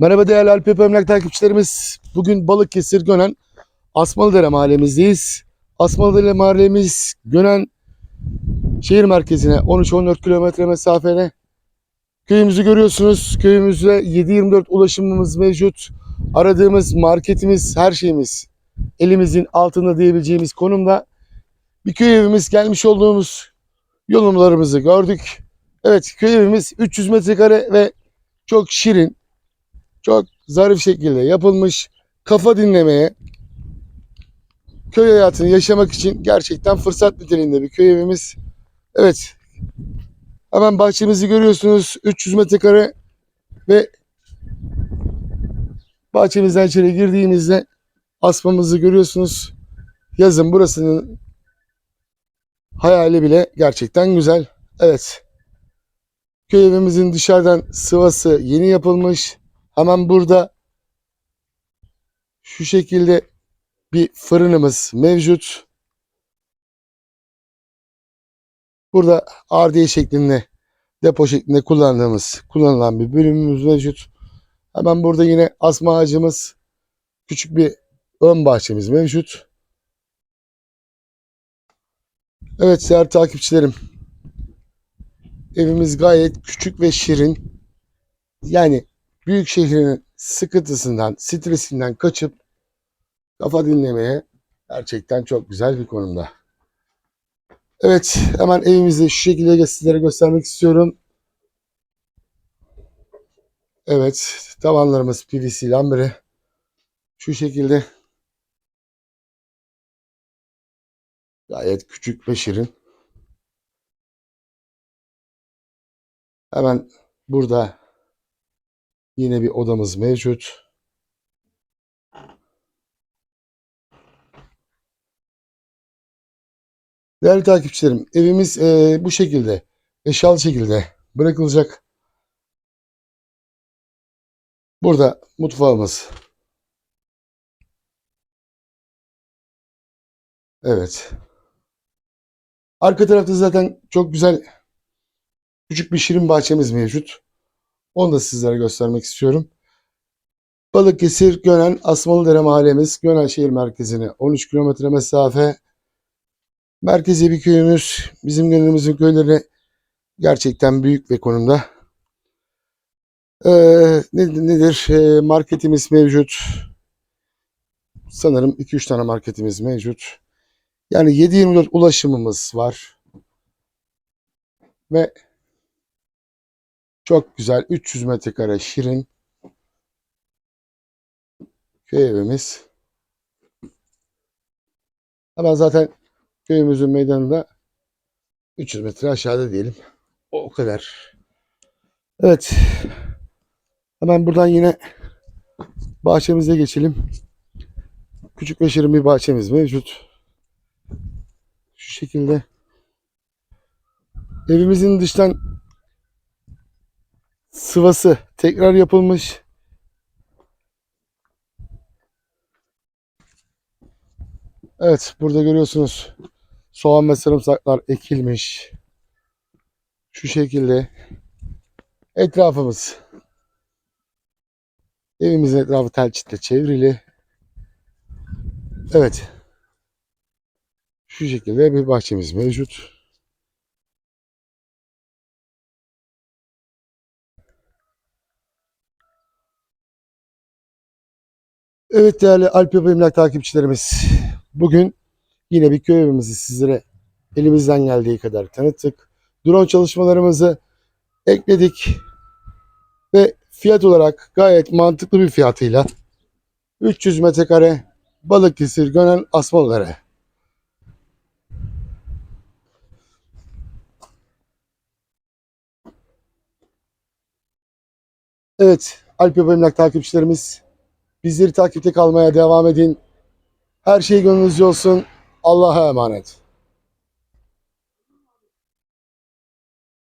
Merhaba değerli Alp Emlak takipçilerimiz. Bugün Balıkesir Gönen Asmalıdere mahallemizdeyiz. Asmalıdere mahallemiz Gönen şehir merkezine 13-14 kilometre mesafede. Köyümüzü görüyorsunuz. Köyümüzde 7-24 ulaşımımız mevcut. Aradığımız marketimiz, her şeyimiz elimizin altında diyebileceğimiz konumda. Bir köy evimiz gelmiş olduğumuz yolumlarımızı gördük. Evet köy evimiz 300 metrekare ve çok şirin, çok zarif şekilde yapılmış. Kafa dinlemeye, köy hayatını yaşamak için gerçekten fırsat niteliğinde bir köy evimiz. Evet. Hemen bahçemizi görüyorsunuz. 300 metrekare ve bahçemizden içeri girdiğimizde asmamızı görüyorsunuz. Yazın burasının hayali bile gerçekten güzel. Evet. Köy evimizin dışarıdan sıvası yeni yapılmış. Hemen burada şu şekilde bir fırınımız mevcut. Burada ardiye şeklinde depo şeklinde kullandığımız kullanılan bir bölümümüz mevcut. Hemen burada yine asma ağacımız küçük bir ön bahçemiz mevcut. Evet değerli takipçilerim. Evimiz gayet küçük ve şirin. Yani büyük şehrin sıkıntısından, stresinden kaçıp kafa dinlemeye gerçekten çok güzel bir konumda. Evet, hemen evimizi şu şekilde sizlere göstermek istiyorum. Evet, tavanlarımız PVC lambere. Şu şekilde gayet küçük ve şirin. Hemen burada Yine bir odamız mevcut. Değerli takipçilerim, evimiz eee, bu şekilde, eşyalı şekilde bırakılacak. Burada mutfağımız. Evet. Arka tarafta zaten çok güzel küçük bir şirin bahçemiz mevcut. Onu da sizlere göstermek istiyorum. Balıkesir, Gönen, Asmalıdere mahallemiz. Gönen şehir merkezine 13 kilometre mesafe. Merkezi bir köyümüz. Bizim Gönen'imizin köyleri gerçekten büyük ve konumda. Ee, nedir? nedir? Ee, marketimiz mevcut. Sanırım 2-3 tane marketimiz mevcut. Yani 7-24 ulaşımımız var. Ve çok güzel 300 metrekare şirin köy evimiz. Hemen zaten köyümüzün meydanında 300 metre aşağıda diyelim. O, kadar. Evet. Hemen buradan yine bahçemize geçelim. Küçük ve şirin bir bahçemiz mevcut. Şu şekilde. Evimizin dıştan sıvası tekrar yapılmış. Evet burada görüyorsunuz soğan ve sarımsaklar ekilmiş. Şu şekilde etrafımız evimizin etrafı telçitle çevrili. Evet. Şu şekilde bir bahçemiz mevcut. Evet değerli Alp Yapı Emlak takipçilerimiz. Bugün yine bir köy evimizi sizlere elimizden geldiği kadar tanıttık. Drone çalışmalarımızı ekledik. Ve fiyat olarak gayet mantıklı bir fiyatıyla 300 metrekare Balıkesir Gönen Asmalıdere. Evet Alp Yapı Emlak takipçilerimiz Bizleri takipte kalmaya devam edin. Her şey gönlünüzce olsun. Allah'a emanet.